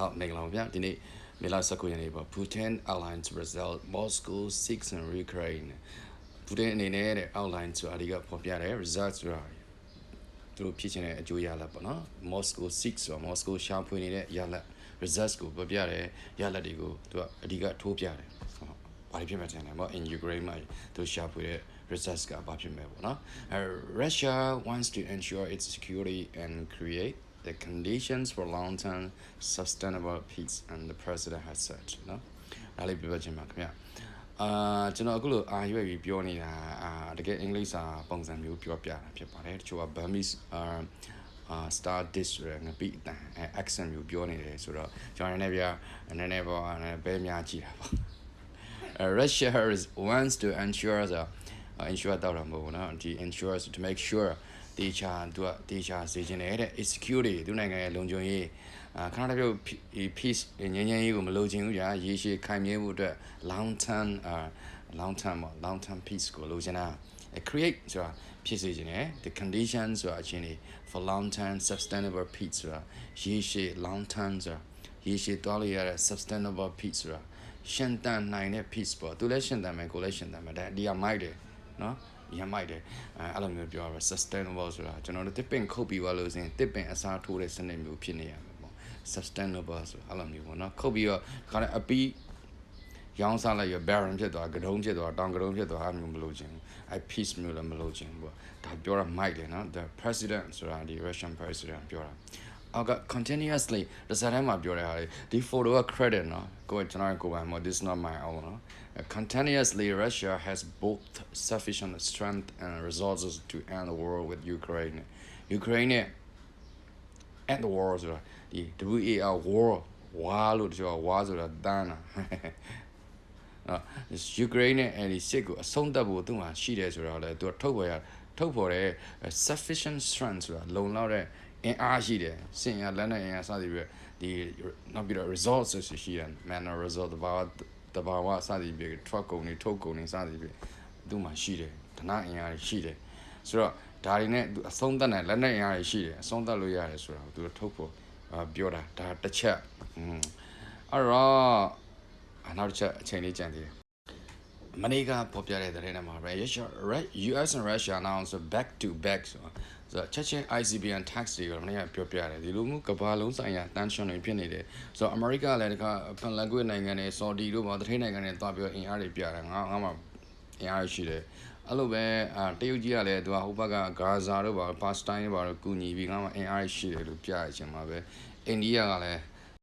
ဟုတ်မင်္ဂလာပါဗျာဒီနေ့မေလ19ရက်နေ့ပေါ့ Putin Airlines result Moscow 6 and Ukraine Putin အနေနဲ့တဲ့ outline ဆိုတာဒီကဖော်ပြတယ် result ဆိုတာသူတို့ဖြစ်ချင်တဲ့အကျိုးရလဒ်ပေါ့နော် Moscow 6ဆိုတာ Moscow ရှာဖွေနေတဲ့ရလဒ် results ကိုဖော်ပြတယ်ရလဒ်တွေကိုသူကအဓိကထိုးပြတယ်ဟုတ်ဘာတွေဖြစ်မှတင်တယ်ပေါ့ in Ukraine မှာသူရှာဖွေတဲ့ results ကဘာဖြစ်မဲ့ပေါ့နော်အဲ Russia wants to ensure its security and create the conditions for long-term sustainable peace and the president has said နော်ဒါလေးပြောချင်ပါခင်ဗျအာကျွန်တော်အခုလိုအာရွက်ပြီးပြောနေတာအာတကယ်အင်္ဂလိပ်စာပုံစံမျိုးပြောပြတာဖြစ်ပါတယ်တချို့က Burmese အာအာ star dish ဆိုရယ်ငပိအတန်အဲ accent မျိုးပြောနေတယ်ဆိုတော့ကျွန်တော်လည်းဗျာနည်းနည်းပေါ့ဘဲများကြည့်တာပေါ့ uh, Russia is, wants to ensure the uh, ensure တော့တော့မဟုတ်ဘူးเนาะဒီ ensure to make sure တေချာသူကတေချာစေချင်တယ်တဲ့ security သူနိုင်ငံရဲ့လုံခြုံရေးအာခဏတစ်ပြုတ် peace ငြိမ်းချမ်းရေးကိုမလိုချင်ဘူးကြာရေရှည်ခိုင်မြဲဖို့အတွက် long term အာ long term ပေါ့ long term peace ကိုလိုချင်တာ create ဆိုတာဖြစ်စေချင်တယ် the conditions ဆိုတာအချင်းနေ for long term sustainable peace ဆိုတာရေရှည် long term ဆိုတာရေရှည်တွားလို့ရတဲ့ sustainable peace ဆိုတာရှင်တန်နိုင်တဲ့ peace ပေါ့သူလည်းရှင်တန်မယ်ကိုလည်းရှင်တန်မယ်ဒါဒီကမိုက်တယ်နော် ရမိုက်တယ်အဲအဲ့လိုမျိုးပြောရ sustainable ဆိုတာကျွန်တော်တို့တစ်ပင်ခုတ်ပြီးသွားလို့ဆိုရင်တစ်ပင်အစားထိုးတဲ့စနစ်မျိုးဖြစ်နေရမှာပေါ့ sustainable ဆိုအဲ့လိုမျိုးပေါ့နော်ခုတ်ပြီးတော့ခါတဲ့အပီးရောင်းစားလိုက်ရ barren ဖြစ်သွားကတုံးဖြစ်သွားတောင်ကတုံးဖြစ်သွားအဲ့မျိုးမလို့ခြင်းအဲ peace မျိုးလည်းမလို့ခြင်းပေါ့ဒါပြောရမိုက်တယ်နော် the president ဆိုတာဒီ Russian president ပြောတာအော က်က continuously တစ်စက်တည်းမှာပြောတဲ့ဟာလေဒီ photo က credit နော်ကိုယ်ကျွန်တော်ကိုယ်ပိုင်မဟုတ် this is not my own နော် continuously Russia has both sufficient strength and resources to end the war with Ukraine Ukraine နဲ့ end the war ဆိုတာဒီ WAR war ဝါလို့ပြောဝါဆိုတာတန်းတာနော်ယူကရိန်းနဲ့အဲဒီစစ်ကိုအဆုံးသတ်ဖို့သူမှရှိတယ်ဆိုတော့လေသူကထုတ်ဖော်ရထုတ်ဖော်တဲ့ sufficient strength ဆိုတာလုံလောက်တဲ့ အင်အားရှိတယ်စင်ရလက်နဲ့အင်အားစသည်ပြီးဒီနောက်ပြီးတော့ resources ရှိတယ် manner result ဘာတဘာဝစသည်ပြီး truck ကုန်တွေထုတ်ကုန်တွေစသည်ပြီးသူမှရှိတယ်ဓနအင်အားရှိတယ်ဆိုတော့ဒါတွေနဲ့သူအဆုံးသတ်နိုင်လက်နဲ့အင်အားရှိတယ်အဆုံးသတ်လို့ရတယ်ဆိုတော့သူထုတ်ဖို့ပြောတာဒါတစ်ချက်อืมအဲ့တော့နောက်တစ်ချက်အချိန်လေးကြံသေးတယ်မနေ့ကပေါ်ပြတဲ့တဲ့ထဲမှာ Russia US and Russia announced back to back ဆို တော့ချက်ချင်း ICBM tax တွေကိုမနေ့ကပြောပြတယ်ဒီလိုမျိုးကဘာလုံးဆိုင်ရာ tension တွေဖြစ်နေတယ်ဆိုတော့ America လည်းတခါဖန်လန်ကွေနိုင်ငံနဲ့ Saudi တို့မှာတထိနိုင်ငံနဲ့တွားပြောအင်အားတွေပြတယ်ငါငါမှအင်အားရှိတယ်အဲ့လိုပဲအာတရုတ်ကြီးကလည်းသူကဟိုဘက်ကဂါဇာတို့ပါပါစတိုင်းတို့ပါကူညီပြီးငါမှအင်အားရှိတယ်လို့ပြရချင်ပါပဲအိန္ဒိယကလည်း